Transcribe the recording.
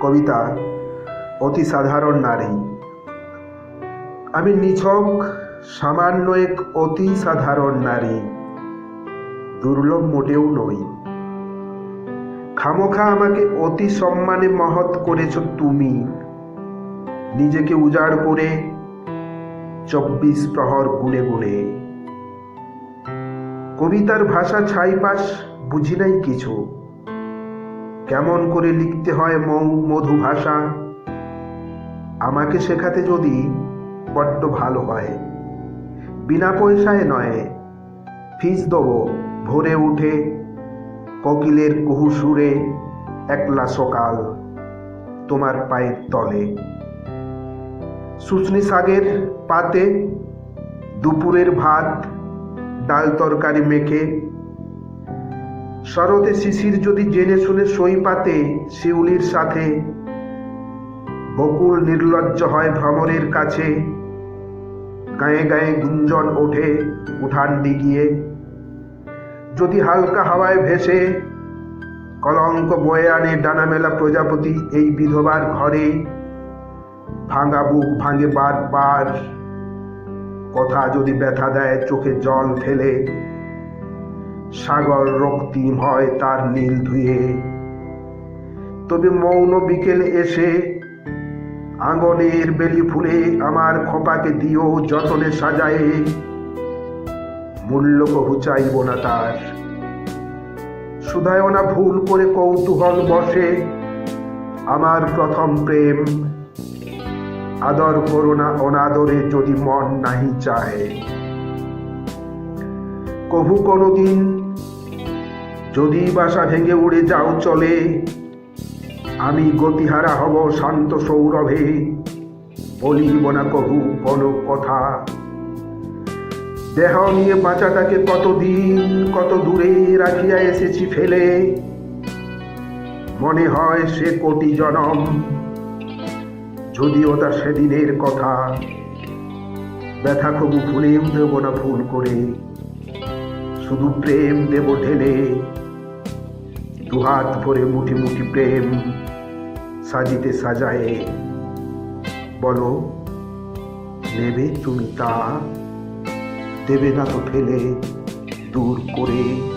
কবিতা, অতি সাধারণ নারী। আমি নিছক, সামান্য এক অতি সাধারণ নারী। দুর্লভ মোটেও নই। খামোখা আমাকে অতি সম্মানে মহৎ করেছ তুমি। নিজেকে উজাড় করে চব্বিশ প্রহর গুনে গুনে। কবিতার ভাষা ছাইপাশ বুঝি নাই কিছু। কেমন করে লিখতে হয় মৌ মধু ভাষা আমাকে শেখাতে যদি বড্ড ভালো হয়। বিনা পয়সায় নয়, ফিস দেবো ভোরে উঠে, কোকিলের কুহু সুরে, একলা সকাল তোমার পায়ের তলে। শুশনি শাকের পাতে, দুপুরের ভাত, ডাল তরকারি মেখে শরতে শিশির যদি জেনে শুনে সই পাতে, শিউলির সাথে। বকুল নির্লজ্জ হয় ভ্রমরের কাছে। গায়ে গায়ে গুঞ্জন ওঠে উঠান ডিগিয়ে। যদি হালকা হাওয়ায় ভেসে, কলঙ্ক বয়ে আনে ডানা মেলা প্রজাপতি এই বিধবার ঘরে। ভাঙা বুক ভাঙে বারবার। কথা যদি ব্যথা দেয়, চোখে জল ফেলে সাগর রক্তিম হয় তার নীল ধুয়ে। তবে মৌন বিকেলে এসে আঙ্গনের বেলি ফুলে আমার খোপাকে দিও যতনে সাজায়ে। মূল্য কহু চাইব না তার। শুধায় না ভুল করে কৌতূহল বসে। আমার প্রথম প্রেম। আদর করোনা অনাদরে যদি মন নাহি চায় কভু কোনোদিন যদি বাসা ভেঙে উড়ে যাও চলে, আমি গতিহারা হব শান্ত সৌরভে। বলিব না কহু কোনো কথা। দেহ নিয়ে বাঁচাটাকে কতদিন, কত দূরে রাখিয়া এসেছি ফেলে। মনে হয় সে কোটি জনম, যদিও তা সেদিনের কথা। ব্যথা কবু ভুলেও দেব না ভুল করে, শুধু প্রেম দেব ঢেলে। দুহাত ভরে মুঠি মুঠি প্রেম সাজিতে সাজায়ে। বলো, নেবে তুমি তা? দেবে না তো ফেলে দূর করে।